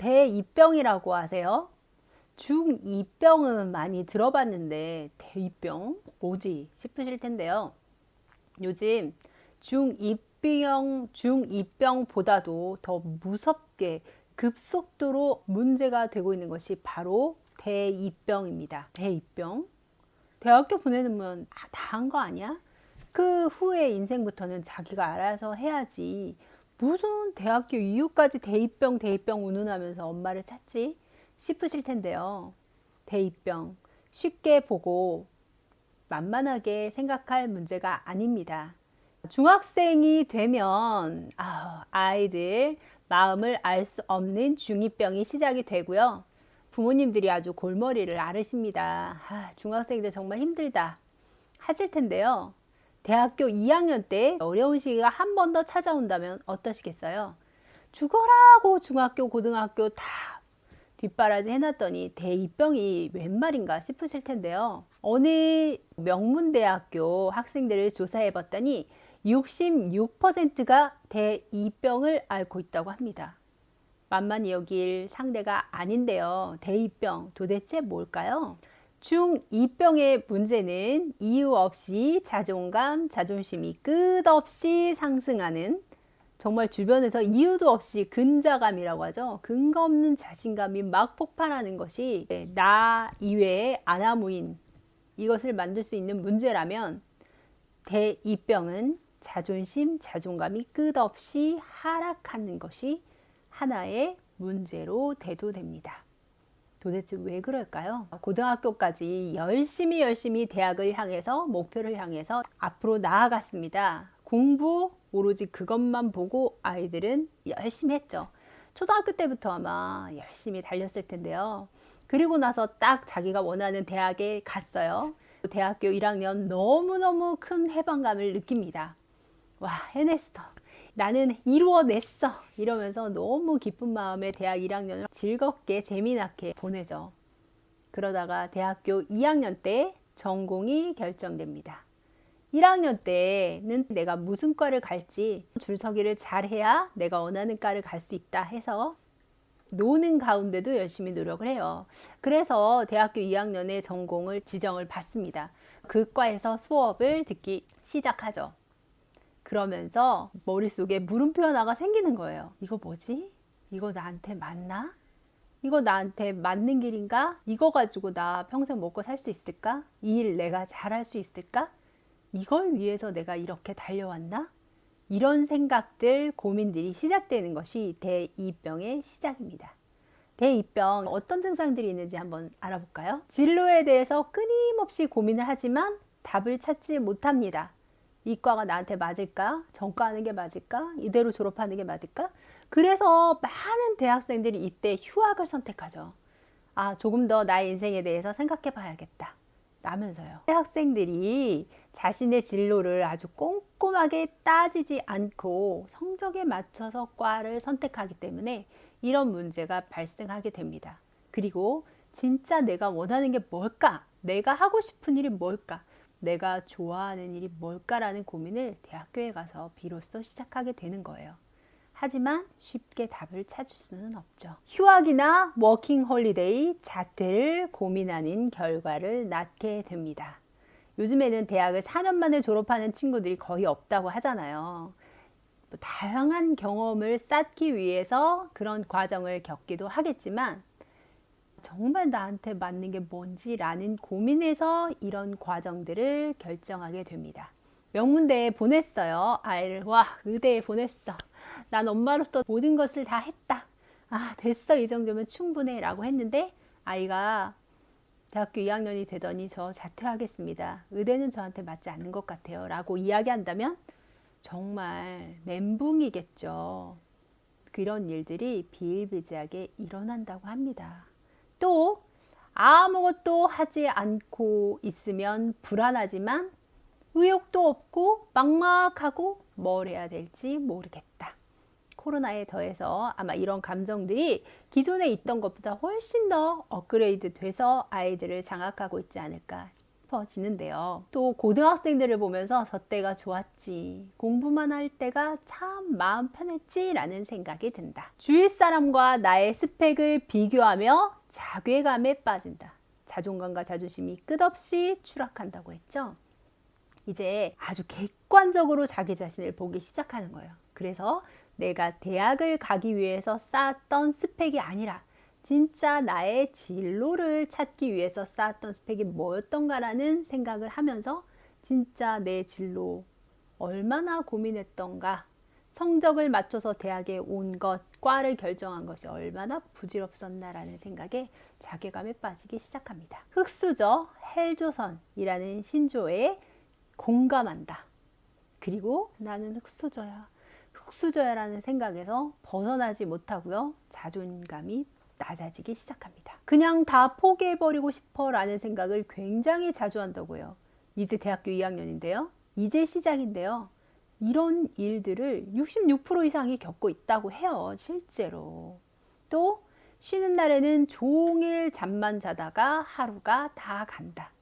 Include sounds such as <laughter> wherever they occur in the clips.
대입병이라고 하세요. 중2병은 많이 들어봤는데 대입병 뭐지 싶으실 텐데요. 요즘 중2병, 중2병보다도 더 무섭게 급속도로 문제가 되고 있는 것이 바로 대입병입니다. 대입병. 대학교 보내놓으면 다한 거 아니야? 그 후에 인생부터는 자기가 알아서 해야지. 무슨 대학교 이후까지 대입병, 대입병 운운하면서 엄마를 찾지? 싶으실 텐데요. 대입병. 쉽게 보고 만만하게 생각할 문제가 아닙니다. 중학생이 되면 아, 아이들 마음을 알 수 없는 중2병이 시작이 되고요. 부모님들이 아주 골머리를 앓으십니다. 아, 중학생들 정말 힘들다 하실 텐데요. 대학교 2학년 때 어려운 시기가 한 번 더 찾아온다면 어떠시겠어요? 죽어라고 중학교, 고등학교 다 뒷바라지 해놨더니 대입병이 웬 말인가 싶으실 텐데요. 어느 명문대학교 학생들을 조사해 봤더니 66%가 대입병을 앓고 있다고 합니다. 만만히 여길 상대가 아닌데요. 대입병 도대체 뭘까요? 중2병의 문제는 이유 없이 자존감, 자존심이 끝없이 상승하는 정말 주변에서 이유도 없이 근자감이라고 하죠. 근거 없는 자신감이 막 폭발하는 것이 나 이외의 아나무인 이것을 만들 수 있는 문제라면 대입병은 자존심, 자존감이 끝없이 하락하는 것이 하나의 문제로 대두됩니다. 도대체 왜 그럴까요? 고등학교까지 열심히 열심히 대학을 향해서 목표를 향해서 앞으로 나아갔습니다. 공부 오로지 그것만 보고 아이들은 열심히 했죠. 초등학교 때부터 아마 열심히 달렸을 텐데요. 그리고 나서 딱 자기가 원하는 대학에 갔어요. 대학교 1학년 너무너무 큰 해방감을 느낍니다. 와, 해냈어. 나는 이루어냈어. 이러면서 너무 기쁜 마음에 대학 1학년을 즐겁게 재미나게 보내죠. 그러다가 대학교 2학년 때 전공이 결정됩니다. 1학년 때는 내가 무슨 과를 갈지 줄서기를 잘해야 내가 원하는 과를 갈 수 있다 해서 노는 가운데도 열심히 노력을 해요. 그래서 대학교 2학년에 전공을 지정을 받습니다. 그 과에서 수업을 듣기 시작하죠. 그러면서 머릿속에 물음표 하나가 생기는 거예요. 이거 뭐지? 이거 나한테 맞나? 이거 나한테 맞는 길인가? 이거 가지고 나 평생 먹고 살 수 있을까? 이 일 내가 잘할 수 있을까? 이걸 위해서 내가 이렇게 달려왔나? 이런 생각들, 고민들이 시작되는 것이 대이병의 시작입니다. 대이병 어떤 증상들이 있는지 한번 알아볼까요? 진로에 대해서 끊임없이 고민을 하지만 답을 찾지 못합니다. 이과가 나한테 맞을까? 전과 하는 게 맞을까? 이대로 졸업하는 게 맞을까? 그래서 많은 대학생들이 이때 휴학을 선택하죠. 아, 조금 더 나의 인생에 대해서 생각해 봐야겠다. 라면서요. 학생들이 자신의 진로를 아주 꼼꼼하게 따지지 않고 성적에 맞춰서 과를 선택하기 때문에 이런 문제가 발생하게 됩니다. 그리고 진짜 내가 원하는 게 뭘까? 내가 하고 싶은 일이 뭘까? 내가 좋아하는 일이 뭘까라는 고민을 대학교에 가서 비로소 시작하게 되는 거예요. 하지만 쉽게 답을 찾을 수는 없죠. 휴학이나 워킹 홀리데이, 자퇴를 고민하는 결과를 낳게 됩니다. 요즘에는 대학을 4년 만에 졸업하는 친구들이 거의 없다고 하잖아요. 뭐 다양한 경험을 쌓기 위해서 그런 과정을 겪기도 하겠지만 정말 나한테 맞는 게 뭔지라는 고민에서 이런 과정들을 결정하게 됩니다. 명문대에 보냈어요. 아이를. 와, 의대에 보냈어. 난 엄마로서 모든 것을 다 했다. 아, 됐어. 이 정도면 충분해. 라고 했는데 아이가 대학교 2학년이 되더니 저 자퇴하겠습니다. 의대는 저한테 맞지 않는 것 같아요. 라고 이야기한다면 정말 멘붕이겠죠. 그런 일들이 비일비재하게 일어난다고 합니다. 또 아무것도 하지 않고 있으면 불안하지만 의욕도 없고 막막하고 뭘 해야 될지 모르겠다. 코로나에 더해서 아마 이런 감정들이 기존에 있던 것보다 훨씬 더 업그레이드 돼서 아이들을 장악하고 있지 않을까 싶어지는데요. 또 고등학생들을 보면서 저 때가 좋았지. 공부만 할 때가 참 마음 편했지. 라는 생각이 든다. 주위 사람과 나의 스펙을 비교하며 자괴감에 빠진다. 자존감과 자존심이 끝없이 추락한다고 했죠. 이제 아주 객관적으로 자기 자신을 보기 시작하는 거예요. 그래서 내가 대학을 가기 위해서 쌓았던 스펙이 아니라 진짜 나의 진로를 찾기 위해서 쌓았던 스펙이 뭐였던가라는 생각을 하면서 진짜 내 진로 얼마나 고민했던가 성적을 맞춰서 대학에 온 것, 과를 결정한 것이 얼마나 부질없었나라는 생각에 자괴감에 빠지기 시작합니다. 흑수저 헬조선이라는 신조에 공감한다. 그리고 나는 흑수저야. 흑수저야라는 생각에서 벗어나지 못하고요. 자존감이 낮아지기 시작합니다. 그냥 다 포기해버리고 싶어 라는 생각을 굉장히 자주 한다고요. 이제 대학교 2학년인데요. 이제 시작인데요. 이런 일들을 66% 이상이 겪고 있다고 해요. 실제로. 또 쉬는 날에는 종일 잠만 자다가 하루가 다 간다.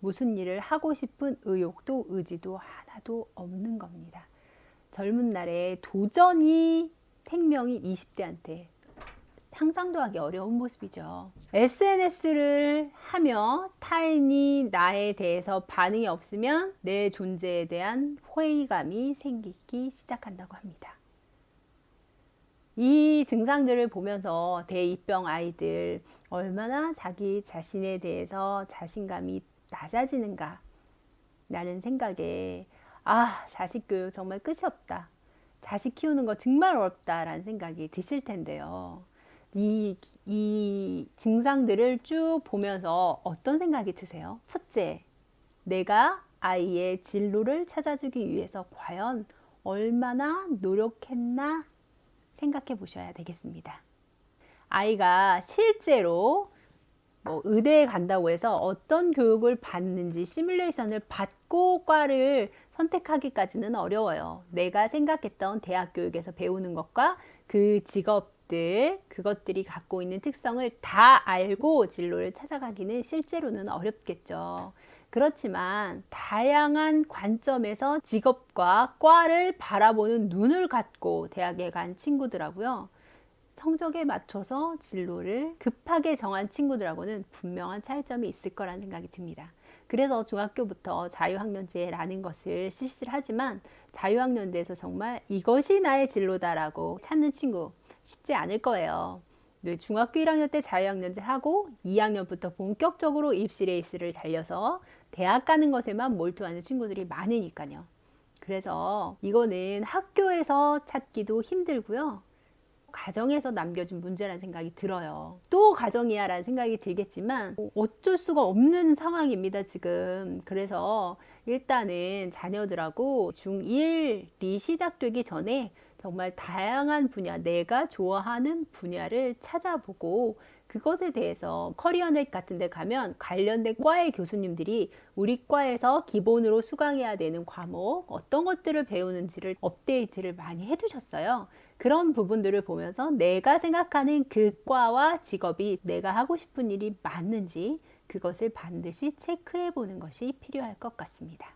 무슨 일을 하고 싶은 의욕도 의지도 하나도 없는 겁니다. 젊은 날에 도전이 생명이 20대한테 상상도 하기 어려운 모습이죠. SNS를 하며 타인이 나에 대해서 반응이 없으면 내 존재에 대한 회의감이 생기기 시작한다고 합니다. 이 증상들을 보면서 대입병 아이들 얼마나 자기 자신에 대해서 자신감이 낮아지는가 라는 생각에 아 자식 교육 정말 끝이 없다. 자식 키우는 거 정말 어렵다라는 생각이 드실 텐데요. 이, 이 증상들을 쭉 보면서 어떤 생각이 드세요? 첫째, 내가 아이의 진로를 찾아주기 위해서 과연 얼마나 노력했나 생각해 보셔야 되겠습니다. 아이가 실제로 뭐 의대에 간다고 해서 어떤 교육을 받는지 시뮬레이션을 받고 과를 선택하기까지는 어려워요. 내가 생각했던 대학 교육에서 배우는 것과 그 직업 들, 그것들이 갖고 있는 특성을 다 알고 진로를 찾아가기는 실제로는 어렵겠죠. 그렇지만 다양한 관점에서 직업과 과를 바라보는 눈을 갖고 대학에 간 친구들하고요. 성적에 맞춰서 진로를 급하게 정한 친구들하고는 분명한 차이점이 있을 거라는 생각이 듭니다. 그래서 중학교부터 자유학년제라는 것을 실시를 하지만 자유학년제에서 정말 이것이 나의 진로다라고 찾는 친구 쉽지 않을 거예요. 중학교 1학년 때 자유학년제 하고 2학년부터 본격적으로 입시 레이스를 달려서 대학 가는 것에만 몰두하는 친구들이 많으니까요. 그래서 이거는 학교에서 찾기도 힘들고요. 가정에서 남겨진 문제라는 생각이 들어요. 또 가정이야 라는 생각이 들겠지만 어쩔 수가 없는 상황입니다, 지금. 그래서 일단은 자녀들하고 중1이 시작되기 전에 정말 다양한 분야, 내가 좋아하는 분야를 찾아보고 그것에 대해서 커리어넷 같은 데 가면 관련된 과의 교수님들이 우리 과에서 기본으로 수강해야 되는 과목 어떤 것들을 배우는지를 업데이트를 많이 해두셨어요. 그런 부분들을 보면서 내가 생각하는 그 과와 직업이 내가 하고 싶은 일이 맞는지 그것을 반드시 체크해 보는 것이 필요할 것 같습니다.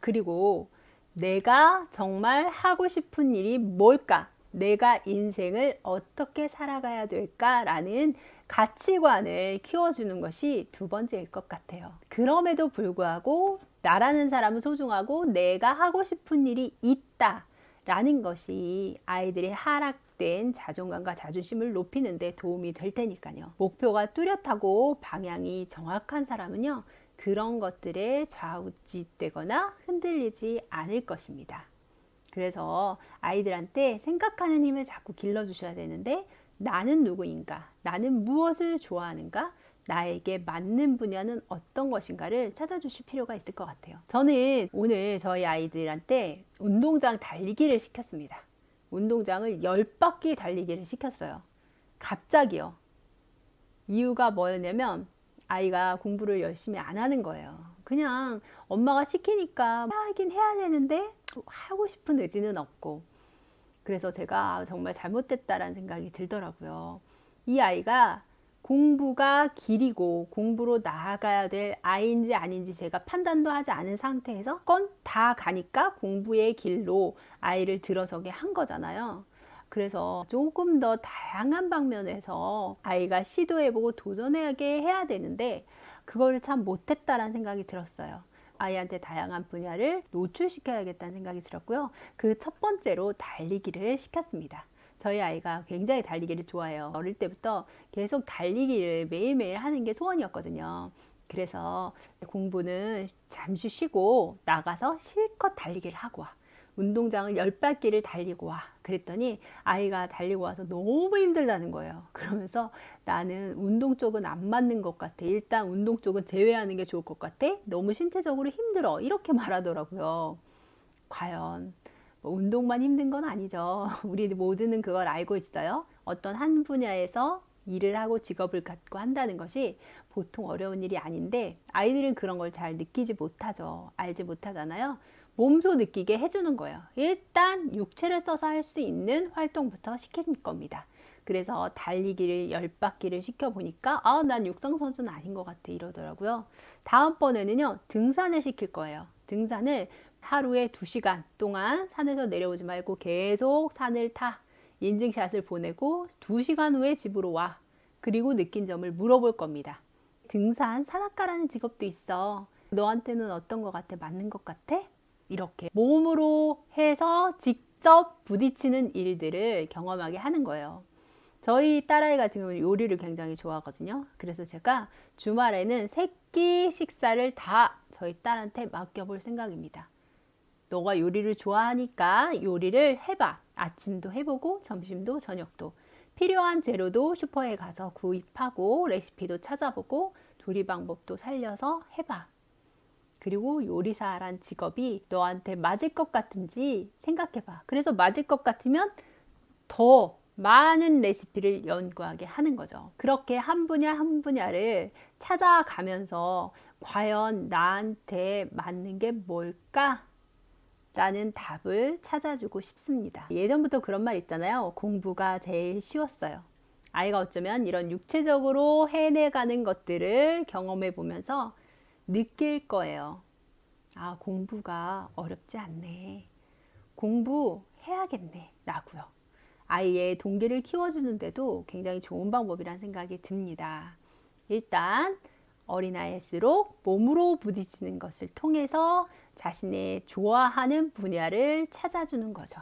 그리고 내가 정말 하고 싶은 일이 뭘까? 내가 인생을 어떻게 살아가야 될까라는 가치관을 키워주는 것이 두 번째일 것 같아요. 그럼에도 불구하고 나라는 사람은 소중하고 내가 하고 싶은 일이 있다. 라는 것이 아이들의 하락된 자존감과 자존심을 높이는 데 도움이 될 테니까요. 목표가 뚜렷하고 방향이 정확한 사람은요. 그런 것들에 좌우지되거나 흔들리지 않을 것입니다. 그래서 아이들한테 생각하는 힘을 자꾸 길러주셔야 되는데 나는 누구인가? 나는 무엇을 좋아하는가? 나에게 맞는 분야는 어떤 것인가를 찾아주실 필요가 있을 것 같아요. 저는 오늘 저희 아이들한테 운동장 달리기를 시켰습니다. 운동장을 10바퀴 달리기를 시켰어요. 갑자기요. 이유가 뭐였냐면 아이가 공부를 열심히 안 하는 거예요. 그냥 엄마가 시키니까 하긴 해야 되는데 하고 싶은 의지는 없고 그래서 제가 정말 잘못됐다라는 생각이 들더라고요. 이 아이가 공부가 길이고 공부로 나아가야 될 아이인지 아닌지 제가 판단도 하지 않은 상태에서 건 다 가니까 공부의 길로 아이를 들어서게 한 거잖아요. 그래서 조금 더 다양한 방면에서 아이가 시도해보고 도전하게 해야 되는데 그거를 참 못했다라는 생각이 들었어요. 아이한테 다양한 분야를 노출시켜야겠다는 생각이 들었고요. 그 첫 번째로 달리기를 시켰습니다. 저희 아이가 굉장히 달리기를 좋아해요. 어릴 때부터 계속 달리기를 매일매일 하는 게 소원이었거든요. 그래서 공부는 잠시 쉬고 나가서 실컷 달리기를 하고 와. 운동장을 열 바퀴를 달리고 와. 그랬더니 아이가 달리고 와서 너무 힘들다는 거예요. 그러면서 나는 운동 쪽은 안 맞는 것 같아. 일단 운동 쪽은 제외하는 게 좋을 것 같아. 너무 신체적으로 힘들어. 이렇게 말하더라고요. 과연 뭐 운동만 힘든 건 아니죠. <laughs> 우리 모두는 그걸 알고 있어요. 어떤 한 분야에서 일을 하고 직업을 갖고 한다는 것이 보통 어려운 일이 아닌데 아이들은 그런 걸 잘 느끼지 못하죠. 알지 못하잖아요. 몸소 느끼게 해주는 거예요. 일단 육체를 써서 할 수 있는 활동부터 시킬 겁니다. 그래서 달리기를 열 바퀴를 시켜보니까 아, 난 육상선수는 아닌 것 같아 이러더라고요. 다음번에는요, 등산을 시킬 거예요. 등산을 하루에 2시간 동안 산에서 내려오지 말고 계속 산을 타. 인증샷을 보내고 2시간 후에 집으로 와. 그리고 느낀 점을 물어볼 겁니다. 등산 산악가라는 직업도 있어. 너한테는 어떤 것 같아? 맞는 것 같아? 이렇게 몸으로 해서 직접 부딪히는 일들을 경험하게 하는 거예요. 저희 딸아이 같은 경우는 요리를 굉장히 좋아하거든요. 그래서 제가 주말에는 새끼 식사를 다 저희 딸한테 맡겨볼 생각입니다. 너가 요리를 좋아하니까 요리를 해봐. 아침도 해보고 점심도 저녁도 필요한 재료도 슈퍼에 가서 구입하고 레시피도 찾아보고 조리 방법도 살려서 해봐. 그리고 요리사란 직업이 너한테 맞을 것 같은지 생각해봐. 그래서 맞을 것 같으면 더 많은 레시피를 연구하게 하는 거죠. 그렇게 한 분야 한 분야를 찾아가면서 과연 나한테 맞는 게 뭘까? 라는 답을 찾아주고 싶습니다. 예전부터 그런 말 있잖아요. 공부가 제일 쉬웠어요. 아이가 어쩌면 이런 육체적으로 해내가는 것들을 경험해 보면서 느낄 거예요. 아, 공부가 어렵지 않네. 공부해야겠네. 라고요. 아이의 동기를 키워주는데도 굉장히 좋은 방법이라는 생각이 듭니다. 일단 어린아이일수록 몸으로 부딪히는 것을 통해서 자신의 좋아하는 분야를 찾아주는 거죠.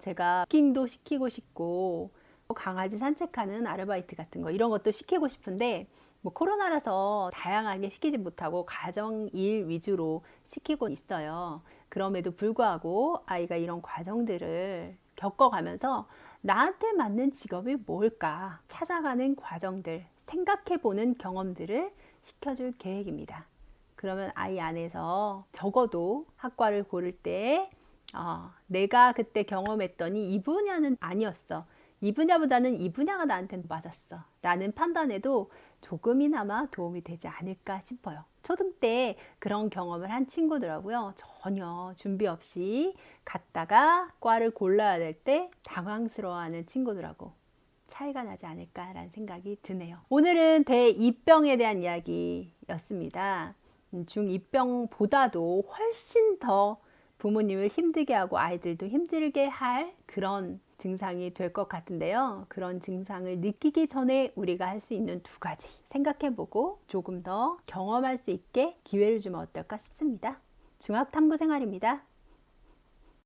제가 킹도 시키고 싶고 강아지 산책하는 아르바이트 같은 거 이런 것도 시키고 싶은데 뭐 코로나라서 다양하게 시키지 못하고 가정 일 위주로 시키고 있어요. 그럼에도 불구하고 아이가 이런 과정들을 겪어가면서 나한테 맞는 직업이 뭘까 찾아가는 과정들, 생각해 보는 경험들을 시켜줄 계획입니다. 그러면 아이 안에서 적어도 학과를 고를 때 어, 내가 그때 경험했더니 이 분야는 아니었어. 이 분야보다는 이 분야가 나한테 맞았어. 라는 판단에도 조금이나마 도움이 되지 않을까 싶어요. 초등 때 그런 경험을 한 친구들하고요. 전혀 준비 없이 갔다가 과를 골라야 될 때 당황스러워하는 친구들하고 차이가 나지 않을까라는 생각이 드네요. 오늘은 대입병에 대한 이야기였습니다. 음, 중2병보다도 훨씬 더 부모님을 힘들게 하고 아이들도 힘들게 할 그런 증상이 될 것 같은데요. 그런 증상을 느끼기 전에 우리가 할 수 있는 두 가지 생각해보고 조금 더 경험할 수 있게 기회를 주면 어떨까 싶습니다. 중학탐구 생활입니다.